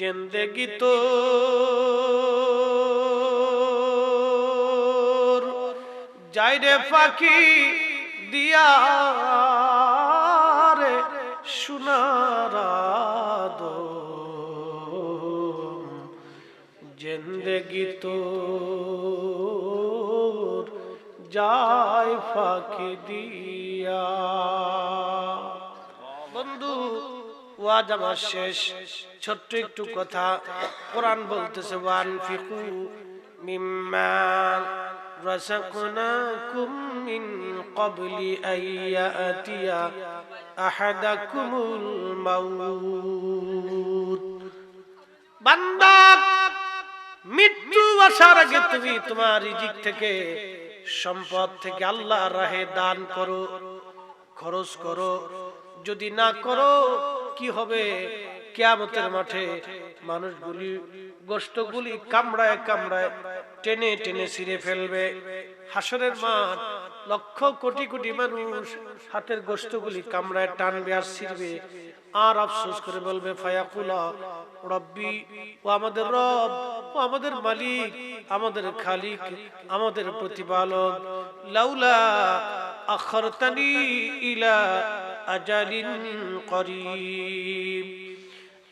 জিন্দেগি তো যাইরে পাখি দিয়া রে সোনার জিন্দেগি তো যায় ফাঁকি দিয়া বন্ধু ওয়াজ আমার শেষ ছোট্ট একটু কথা কোরআন বলতেছে ওয়ান ফিকু মিম্মা رزقناكم من قبل أن يأتي أحدكم الموت বান্দা মৃত্যু আসার আগে তুমি তোমার রিজিক থেকে সম্পদ থেকে আল্লাহ রাহে দান করো খরচ করো যদি না করো কি হবে? কেয়ামতের মাঠে মানুষগুলি গোষ্ঠগুলি কামড়ায় কামড়ায় টেনে টেনে ছিঁড়ে ফেলবে। হাসরের মাঠ, লক্ষ কোটি কোটি মানুষ হাতের গোষ্ঠগুলি কামড়ায় টানবে আর ছিঁড়বে। আর আফসোস করে বলবে, ফায়াকুলা, রব্বি, ও আমাদের রব, ও আমাদের মালিক, আমাদের খালিক, আমাদের প্রতিপালক। লাউলা আখরতানি ইলা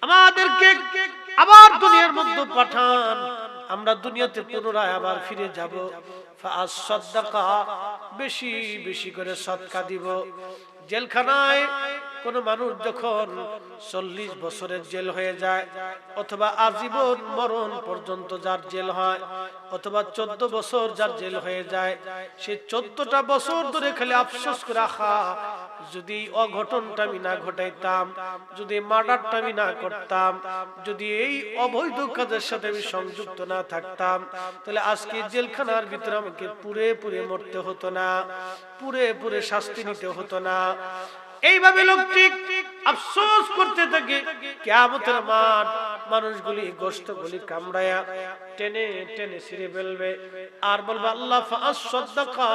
আমাদেরকে আবার দুনিয়ার মধ্যে পাঠান। আমরা দুনিয়াতে পুনরায় আবার ফিরে যাব। বেশি বেশি করে সৎকা দিব। জেলখানায় কোন মানুষ যখন চল্লিশ বছরের জেল হয়ে যায়, অথবা আজীবন মরণ পর্যন্ত যার জেল হয়, অথবা চোদ্দ বছর যার জেল হয়ে যায়, সে চোদ্দটা বছর ধরে খেলে আফসোস করে যদি অঘটনটা আমি না ঘটাইতাম, যদি মার্ডারটা আমি না করতাম, যদি এই অবৈধ কাজের সাথে আমি সংযুক্ত না থাকতাম, তাহলে আজকে জেলখানার ভিতরে আমাকে পুরে পুরে মরতে হতো না পুরে পুরে শাস্তি নিতে হতো না। এইভাবে লোকটি আফসোস করতে থাকে কেমতের মাঠ মানুষগুলি গোস্তগুলি কামড়ায়া টেনে টেনে ছিঁড়ে ফেলবে। আর বলবে, আল্লাহ সদ্দাকা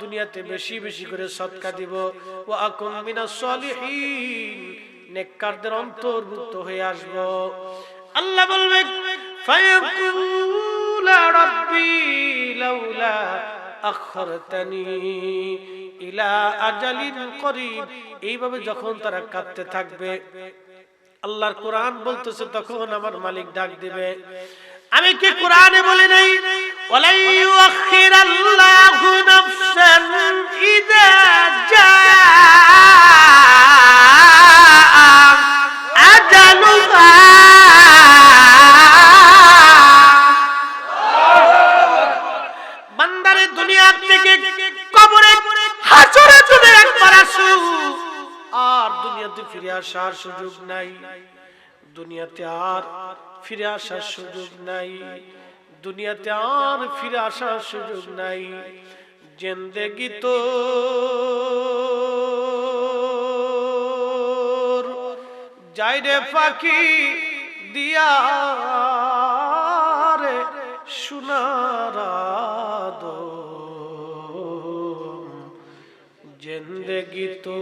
দুনিয়াতে বেশি বেশি করে সৎকা দিব। ও আকুম মিনা সলিহিন, নেককারদের অন্তর্ভুক্ত হয়ে আসব। আল্লাহ বলবে, ফায়াকুলা রাব্বি লাউলা আখরতানি ইলা আজালিন করিব। এইভাবে যখন তারা কাঁদতে থাকবে, আল্লাহর কোরআন বলতেছে, তখন আমার মালিক ডাক দিবে। আমি কি কোরআনে বলি নাই? ওয়ালাই ইউআখিরাল্লাহু নাফসান ইযা জাআ আজালুহা। বান্দারে দুনিয়ার থেকে কবরে হাসরে যদি একবার আসু। আর দুনিয়াতে ফিরে আসার সুযোগ নাই। দুনিয়াতে আর ফিরে আসার সুযোগ নাই। দুনিয়াতে আর ফিরে আসার সুযোগ নাই। জিন্দেগি তো যাইরে পাখি দিয়া রে সোনার জিন্দেগি তো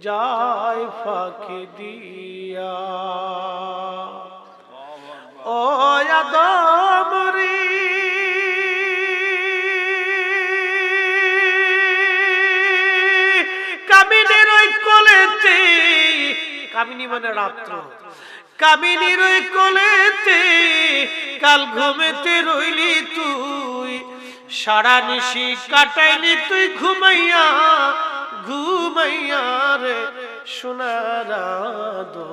যায় ফাঁকি দিয়া ও আদমরি কামিনের ওই কোলেতে, কামিনী মানে রাত্র। কামিনীর ওই কোলেতে, কাল ঘুমেতে রইলি তুই। সারা নিশি কাটাইলি তুই ঘুমাইয়া ঘুমাইয়া রে সোনারা দো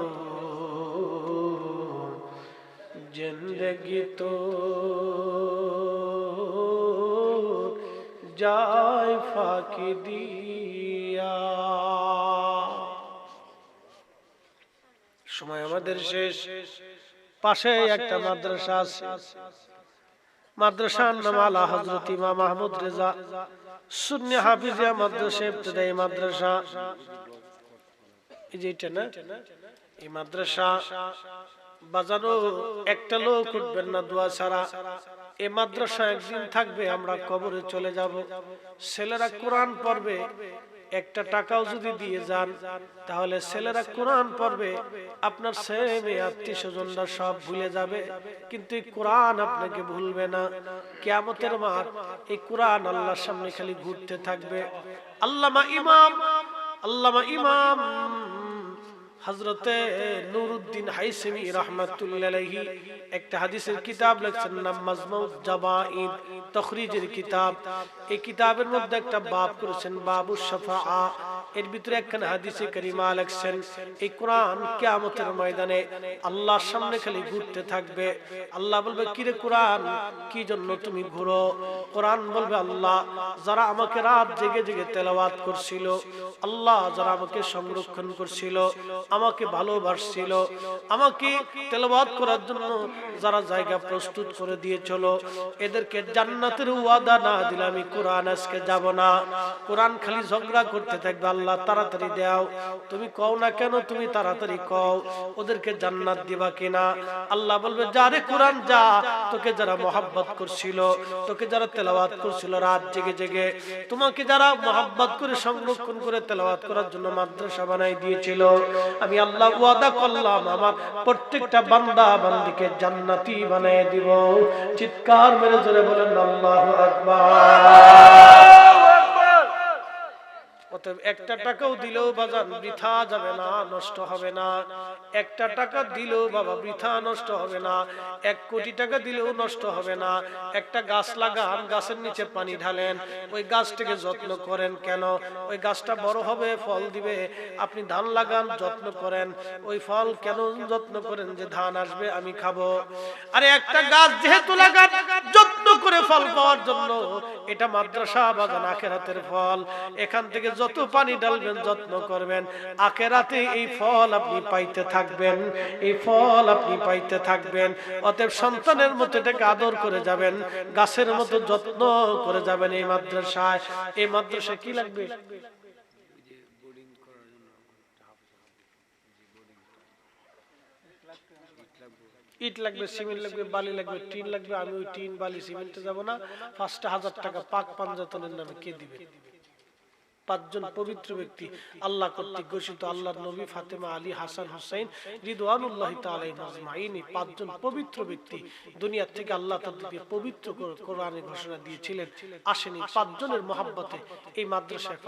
জিন্দগি তো যায় ফাঁকি দিয়া সময় আমাদের শেষ পাশে একটা মাদ্রাসা আছে মাদ্রাসার নাম আলা হজরত ইমাম মাহমুদ রেজা শূন্য হাফিজিয়া মাদ্রাসা ইবতদায়ী মাদ্রাসা এই যে এটা না এই মাদ্রাসা বাজানো একটা লোক উঠবেন না দোয়া ছাড়া। এ মাদ্রাসা একদিন থাকবে, আমরা কবরে চলে যাব। ছেলেরা কোরআন পড়বে, একটা টাকাও যদি দিয়ে যান, তাহলে ছেলেরা কোরআন পড়বে, আপনার ছেলে আত্মীয় স্বজনরা সব ভুলে যাবে। কিন্তু এই কোরআন আপনাকে ভুলবে না। কেয়ামতের মাঠ, এই কোরআন আল্লাহর সামনে খালি ঘুরতে থাকবে। আল্লামা ইমাম আল্লামা ইমাম। হজরতে নুরুদ্দিন হাইসেমি রহমাতুল্লাহি একটা হাদিসের কিতাব লিখছেন নাম মাজমাউত জাবাইদ তখরিজের কিতাব এই কিতাবের মধ্যে একটা বাব করেছেন বাবু শাফাআ এর ভিতরে একখানে হাদিসে কারিমা লিখছেন, এই কোরআন কিয়ামতের ময়দানে আল্লাহর সামনে খালি ঘুরতে থাকবে। আল্লাহ বলবে, কিরে কোরআন, কি জন্য তুমি ঘুরো? কোরআন বলবে, আল্লাহ, যারা আমাকে রাত জেগে জেগে তেলাওয়াত করছিল, আল্লাহ যারা আমাকে সংরক্ষণ করছিল, আমাকে ভালোবাসছিল, আমাকে তেলাওয়াত করার জন্য যারা জায়গা প্রস্তুত করে দিয়েছিল এদেরকে জান্নাতের ওয়াদা না দিলে আমি কোরআন আজকে যাব না। কোরআন খালি ঝগড়া করতে থাকবে আল্লাহ তাড়াতাড়ি দাও। তুমি কও না কেন তুমি তাড়াতাড়ি কও? ওদেরকে জান্নাত দিবা কিনা? আল্লাহ বলবে, যারে কোরআন যা, তোকে যারা মোহাব্বত করছিল, তোকে যারা তেলাওয়াত করছিল রাত জেগে জেগে, তোমাকে যারা মোহাব্বত করে সংরক্ষণ করে তেলাওয়াত করার জন্য মাদ্রাসা বানাই দিয়েছিল, আমি আল্লাহ ওয়াদা করলাম, আমার প্রত্যেকটা বান্দা বান্দিকে জান্নাতি বানিয়ে দিব। চিৎকার মেরে জোরে বলেন, আল্লাহু আকবার। একটা টাকাও দিলেও বৃথা যাবে না, নষ্ট হবে না। একটা টাকা দিলেও বাবা বৃথা, নষ্ট হবে না। এক কোটি টাকা দিলেও নষ্ট হবে না। একটা গাছ লাগান, গাছের নিচে পানি ঢালেন। ওই গাছটাকে যত্ন করেন কেন? ওই গাছটা বড় হবে, ফল দিবে। আপনি ধান লাগান, যত্ন করেন। ওই ফল কেন যত্ন করেন যে ধান আসবে, আমি খাব। আরে একটা গাছ যেহেতু লাগান করে ফল পাওয়ার জন্য, এটা মাদ্রাসা বাগান আখেরাতের ফল, এখান থেকে যত পানি ডালবেন যত্ন করবেন, আখেরাতে এই ফল আপনি পাইতে থাকবেন, এই ফল আপনি পাইতে থাকবেন, অতএব সন্তানের মতো এটাকে আদর করে যাবেন, গাছের মতো যত্ন করে যাবেন এই মাদ্রাসায় এই মাদ্রাসায় কি লাগবে? ইট লাগবে, সিমেন্ট লাগবে, বালি লাগবে, টিন লাগবে, আমি ওই টিন, বালি, সিমেন্টে যাব না। পাঁচটা হাজার টাকা পাক পাঞ্জাতনের নামে কে দিবে? পাঁচজন পবিত্র ব্যক্তি, আল্লাহ কর্তৃক ঘোষিত আল্লাহর নবী ফাতেমা আলী হাসান হুসাইন রিদওয়ানুল্লাহ এই পাঁচজন পবিত্র ব্যক্তি দুনিয়া থেকে আল্লাহ তাদেরকে পবিত্র করে কোরআনে ঘোষণা দিয়েছিলেন। আসেনি, পাঁচজনের মহাব্বতে এই মাদ্রাসায়